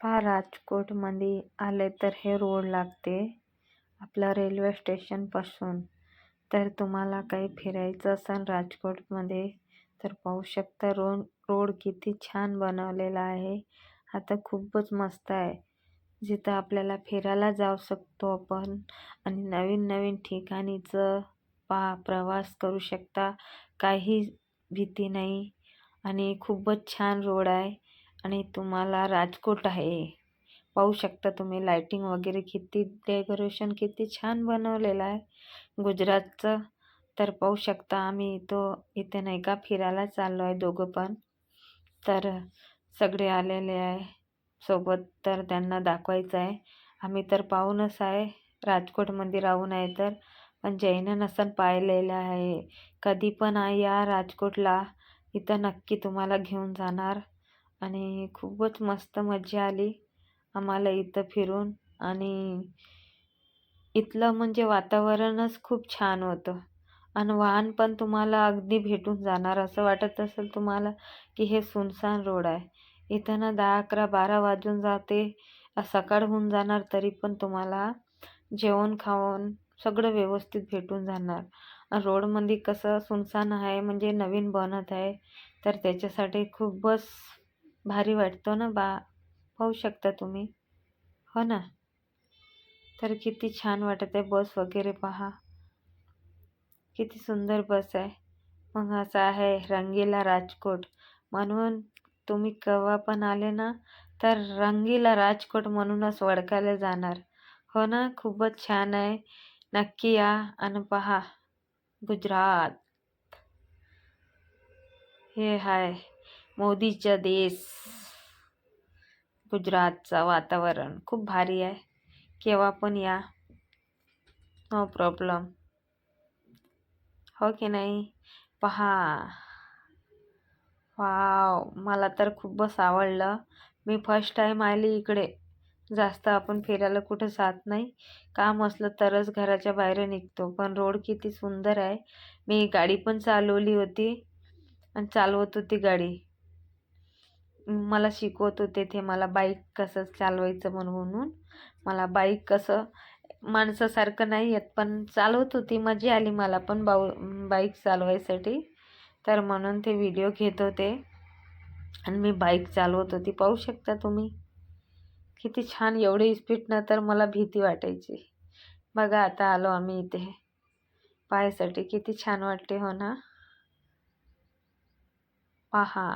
पहा राजकोटमध्ये आले तर हे रोड लागते. आपलं रेल्वे स्टेशनपासून. तर तुम्हाला काही फिरायचं असेल राजकोटमध्ये तर पाहू शकता रोड रोड किती छान बनवलेला आहे. आता खूपच मस्त आहे. जिथं आपल्याला फिरायला जाऊ शकतो आपण आणि नवीन नवीन ठिकाणीचं पहा प्रवास करू शकता. काही भीती नाही आणि खूपच छान रोड आहे. आणि तुम्हाला राजकोट आहे. पाहू शकता तुम्ही लाईटिंग वगैरे किती डेकोरेशन किती छान बनवलेलं आहे. गुजरातचं तर पाहू शकता आम्ही तो इथे नाही का फिरायला चाललो आहे दोघं पण. तर सगळे आलेले आहे. सोबत तर त्यांना दाखवायचं आहे. आम्ही तर पाहूनच आहे. राजकोटमध्ये राहून आहे तर. पण जैन नसन पाहिलेलं आहे. कधी पण या राजकोटला इथं नक्की तुम्हाला घेऊन जाणार. आणि खूपच मस्त मजा आली आम्हाला इथं फिरून. आणि इथलं म्हणजे वातावरणच खूप छान होतं. आणि वाहन पण तुम्हाला अगदी भेटून जाणार. असं वाटत असेल तुम्हाला की हे सुनसान रोड आहे. इथं ना दहा अकरा बारा वाजून जाते. सकाळ होऊन जाणार तरी पण तुम्हाला जेवण खावण सगळं व्यवस्थित भेटून जाणार. रोडमध्ये कसं सुनसान आहे म्हणजे नवीन बनत आहे तर त्याच्यासाठी खूपच भारी वाटतो ना बा. पाहू शकता तुम्ही. हो ना. तर किती छान वाटत आहे बस वगैरे पहा. किती सुंदर बस आहे. मग असं आहे रंगीला राजकोट. म्हणून तुम्ही केव्हा पण आले ना तर रंगीला राजकोट म्हणूनच ओळखायला जाणार. हो ना खूपच छान आहे. नक्की या आणि पहा. गुजरात. हे आहे मोदीचा देश गुजरातचं वातावरण खूप भारी आहे. केव्हा पण या. नो प्रॉब्लम हो की नाही? पहा. वाव मला तर खूपच आवडलं. मी फर्स्ट टाईम आली इकडे. जास्त आपण फिरायला कुठं जात नाही. काम असलं तरच घराच्या बाहेर निघतो. पण रोड किती सुंदर आहे. मी गाडी पण चालवली होती. आणि चालवत होती गाडी. मला शिकवत होते ते मला बाईक कसं चालवायचं म्हणून. मला बाईक कसं माणसासारखं नाही येत पण चालवत होती मजा आली मला पण बाऊ बाईक चालवायसाठी. तर म्हणून ते व्हिडिओ घेत होते. आणि मी बाईक चालवत होती. पाहू शकता तुम्ही? किती छान एवढी स्पीडनं तर मला भीती वाटायची. बघा आता आलो आम्ही इथे. पाहायसाठी किती छान वाटते हो ना? पहा.